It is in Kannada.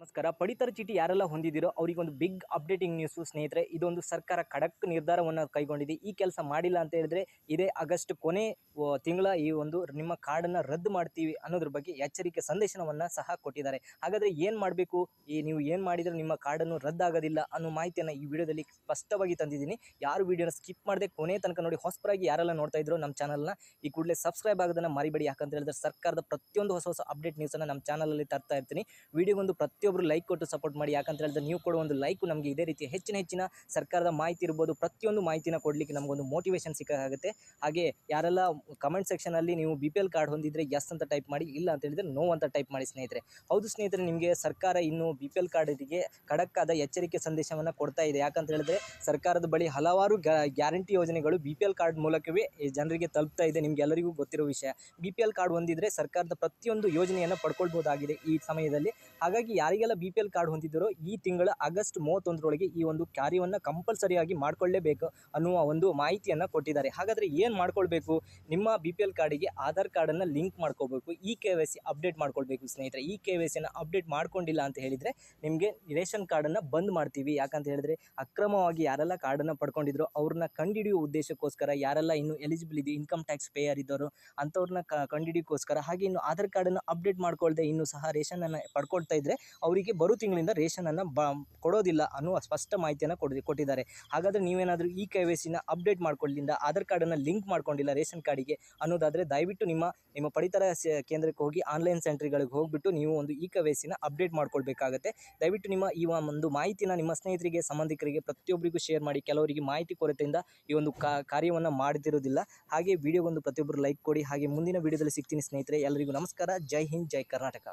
ನಮಸ್ಕಾರ. ಪಡಿತರ ಚೀಟಿ ಯಾರೆಲ್ಲ ಹೊಂದಿದ್ದೀರೋ ಅವರಿಗೆ ಒಂದು ಬಿಗ್ ಅಪ್ಡೇಟಿಂಗ್ ನ್ಯೂಸು ಸ್ನೇಹಿತರೆ, ಇದೊಂದು ಸರ್ಕಾರ ಖಡಕ್ ನಿರ್ಧಾರವನ್ನು ಕೈಗೊಂಡಿದೆ. ಈ ಕೆಲಸ ಮಾಡಿಲ್ಲ ಅಂತ ಹೇಳಿದ್ರೆ ಇದೇ ಆಗಸ್ಟ್ ಕೊನೆ ತಿಂಗಳ ಈ ಒಂದು ನಿಮ್ಮ ಕಾರ್ಡನ್ನು ರದ್ದು ಮಾಡ್ತೀವಿ ಅನ್ನೋದ್ರ ಬಗ್ಗೆ ಎಚ್ಚರಿಕೆ ಸಂದೇಶನವನ್ನು ಸಹ ಕೊಟ್ಟಿದ್ದಾರೆ. ಹಾಗಾದರೆ ಏನು ಮಾಡಬೇಕು? ಈ ನೀವು ಏನು ಮಾಡಿದರೆ ನಿಮ್ಮ ಕಾರ್ಡನ್ನು ರದ್ದಾಗೋದಿಲ್ಲ ಅನ್ನೋ ಮಾಹಿತಿಯನ್ನು ಈ ವಿಡಿಯೋದಲ್ಲಿ ಸ್ಪಷ್ಟವಾಗಿ ತಂದಿದ್ದೀನಿ. ಯಾರು ವಿಡಿಯೋನ ಸ್ಕಿಪ್ ಮಾಡದೆ ಕೊನೆ ತನಕ ನೋಡಿ, ಹೊಸಪರಾಗಿ ಯಾರೆಲ್ಲ ನೋಡ್ತಾ ಇದ್ರು ನಮ್ಮ ಚಾನಲ್ನ ಈ ಕೂಡಲೇ ಸಬ್ಸ್ಕ್ರೈಬ್ ಆಗೋದನ್ನು ಮರಿಬೇಡಿ. ಯಾಕಂತ ಹೇಳಿದ್ರೆ ಸರ್ಕಾರದ ಪ್ರತಿಯೊಂದು ಹೊಸ ಹೊಸ ಅಪ್ಡೇಟ್ ನ್ಯೂಸನ್ನು ನಮ್ಮ ಚಾನಲಲ್ಲಿ ತರ್ತಾ ಇರ್ತೀನಿ. ವಿಡಿಯೋಗೊಂದು ಪ್ರತಿಯೊಬ್ಬರು ಲೈಕ್ ಕೊಟ್ಟು ಸಪೋರ್ಟ್ ಮಾಡಿ. ಯಾಕಂತ ಹೇಳಿದ್ರೆ ನೀವು ಕೊಡುವ ಒಂದು ಲೈಕು ನಮಗೆ ಇದೇ ರೀತಿ ಹೆಚ್ಚಿನ ಹೆಚ್ಚಿನ ಸರ್ಕಾರದ ಮಾಹಿತಿ ಇರ್ಬೋದು, ಪ್ರತಿಯೊಂದು ಮಾಹಿತಿನ ಕೊಡಲಿಕ್ಕೆ ನಮಗೊಂದು ಮೋಟಿವೇಶನ್ ಸಿಕ್ಕಾಗುತ್ತೆ. ಹಾಗೆ ಯಾರೆಲ್ಲ ಕಮೆಂಟ್ ಸೆಕ್ಷನಲ್ಲಿ ನೀವು ಬಿ ಪಿ ಎಲ್ ಕಾರ್ಡ್ ಹೊಂದಿದ್ರೆ ಎಸ್ ಅಂತ ಟೈಪ್ ಮಾಡಿ, ಇಲ್ಲ ಅಂತ ಹೇಳಿದ್ರೆ ನೋ ಅಂತ ಟೈಪ್ ಮಾಡಿ ಸ್ನೇಹಿತರೆ. ಹೌದು ಸ್ನೇಹಿತರೆ, ನಿಮಗೆ ಸರ್ಕಾರ ಇನ್ನು ಬಿ ಪಿ ಎಲ್ ಕಾರ್ಡಿಗೆ ಖಡಕ್ಕಾದ ಎಚ್ಚರಿಕೆ ಸಂದೇಶವನ್ನು ಕೊಡ್ತಾ ಇದೆ. ಯಾಕಂತ ಹೇಳಿದ್ರೆ ಸರ್ಕಾರದ ಬಳಿ ಹಲವಾರು ಗ್ಯಾರಂಟಿ ಯೋಜನೆಗಳು ಬಿ ಪಿ ಎಲ್ ಕಾರ್ಡ್ ಮೂಲಕವೇ ಜನರಿಗೆ ತಲುಪ್ತಾ ಇದೆ ನಿಮ್ಗೆಲ್ಲರಿಗೂ ಗೊತ್ತಿರೋ ವಿಷಯ. ಬಿ ಪಿ ಎಲ್ ಕಾರ್ಡ್ ಹೊಂದಿದ್ರೆ ಸರ್ಕಾರದ ಪ್ರತಿಯೊಂದು ಯೋಜನೆಯನ್ನು ಪಡ್ಕೊಳ್ಬೋದಾಗಿದೆ ಈ ಸಮಯದಲ್ಲಿ. ಹಾಗಾಗಿ ಯಾರಿಗೆಲ್ಲ ಬಿ ಪಿ ಎಲ್ ಕಾರ್ಡ್ ಹೊಂದಿದ್ದರೋ ಈ ತಿಂಗಳ ಆಗಸ್ಟ್ ಮೂವತ್ತೊಂದರೊಳಗೆ ಈ ಒಂದು ಕಾರ್ಯವನ್ನು ಕಂಪಲ್ಸರಿಯಾಗಿ ಮಾಡ್ಕೊಳ್ಳಲೇಬೇಕು ಅನ್ನುವ ಒಂದು ಮಾಹಿತಿಯನ್ನು ಕೊಟ್ಟಿದ್ದಾರೆ. ಹಾಗಾದರೆ ಏನು ಮಾಡ್ಕೊಳ್ಬೇಕು? ನಿಮ್ಮ ಬಿ ಪಿ ಎಲ್ ಕಾರ್ಡಿಗೆ ಆಧಾರ್ ಕಾರ್ಡನ್ನು ಲಿಂಕ್ ಮಾಡ್ಕೋಬೇಕು E K Y C update ಮಾಡ್ಕೊಳ್ಬೇಕು ಸ್ನೇಹಿತರೆ. ಇ ಕೆ ವೈ ಸಿನ ಅಪ್ಡೇಟ್ ಮಾಡ್ಕೊಂಡಿಲ್ಲ ಅಂತ ಹೇಳಿದರೆ ನಿಮಗೆ ರೇಷನ್ ಕಾರ್ಡನ್ನು ಬಂದ್ ಮಾಡ್ತೀವಿ. ಯಾಕಂತ ಹೇಳಿದ್ರೆ ಅಕ್ರಮವಾಗಿ ಯಾರೆಲ್ಲ ಕಾರ್ಡನ್ನು ಪಡ್ಕೊಂಡಿದ್ರು ಅವ್ರನ್ನ ಕಂಡುಹಿಡಿಯುವ ಉದ್ದೇಶಕ್ಕೋಸ್ಕರ ಯಾರೆಲ್ಲ ಇನ್ನು ಎಲಿಜಿಬಲ್ ಇದೆ ಇನ್ಕಮ್ ಟ್ಯಾಕ್ಸ್ ಪೇಯರ್ ಇದ್ದವರು ಅಂಥವ್ರನ್ನ ಕಂಡುಹಿಡಿಯೋಕ್ಕೋಸ್ಕರ ಹಾಗೆ ಇನ್ನು ಆಧಾರ್ ಕಾರ್ಡನ್ನು ಅಪ್ಡೇಟ್ ಮಾಡ್ಕೊಳ್ಳದೆ ಇನ್ನು ಸಹ ರೇಷನನ್ನು ಪಡ್ಕೊಳ್ತಾ ಇದ್ದರೆ ಅವರಿಗೆ ಬರೋ ತಿಂಗಳಿಂದ ರೇಷನನ್ನು ಬ, ಕೊಡೋದಿಲ್ಲ ಅನ್ನುವ ಸ್ಪಷ್ಟ ಮಾಹಿತಿಯನ್ನು ಕೊಡಿ ಕೊಟ್ಟಿದ್ದಾರೆ. ಹಾಗಾದರೆ ನೀವೇನಾದರೂ ಈ ಕೆ ವೈ ಸಿನ ಅಪ್ಡೇಟ್ ಮಾಡ್ಕೊಳ್ಳಿಂದ ಆಧಾರ್ ಕಾರ್ಡನ್ನು ಲಿಂಕ್ ಮಾಡ್ಕೊಂಡಿಲ್ಲ ರೇಷನ್ ಕಾರ್ಡಿಗೆ ಅನ್ನೋದಾದರೆ ದಯವಿಟ್ಟು ನಿಮ್ಮ ನಿಮ್ಮ ಪಡಿತರ ಕೇಂದ್ರಕ್ಕೆ ಹೋಗಿ ಆನ್ಲೈನ್ ಸೆಂಟ್ರಿಗಳಿಗೆ ಹೋಗಿಬಿಟ್ಟು ನೀವು ಒಂದು ಈ ಕೆ ವೈ ಅಪ್ಡೇಟ್ ಮಾಡ್ಕೊಳ್ಬೇಕಾಗತ್ತೆ. ದಯವಿಟ್ಟು ನಿಮ್ಮ ಈ ಒಂದು ಮಾಹಿತಿನ ನಿಮ್ಮ ಸ್ನೇಹಿತರಿಗೆ, ಸಂಬಂಧಿಕರಿಗೆ ಪ್ರತಿಯೊಬ್ಬರಿಗೂ ಶೇರ್ ಮಾಡಿ ಕೆಲವರಿಗೆ ಮಾಹಿತಿ ಕೊರತೆಯಿಂದ ಈ ಒಂದು ಕಾರ್ಯವನ್ನು ಮಾಡ್ತಿರೋದಿಲ್ಲ. ಹಾಗೆ ವಿಡಿಯೋಗೊಂದು ಪ್ರತಿಯೊಬ್ಬರು ಲೈಕ್ ಕೊಡಿ. ಹಾಗೆ ಮುಂದಿನ ವಿಡಿಯೋದಲ್ಲಿ ಸಿಗ್ತೀನಿ ಸ್ನೇಹಿತರೆ ಎಲ್ಲರಿಗೂ ನಮಸ್ಕಾರ. ಜೈ ಹಿಂದ್, ಜೈ ಕರ್ನಾಟಕ.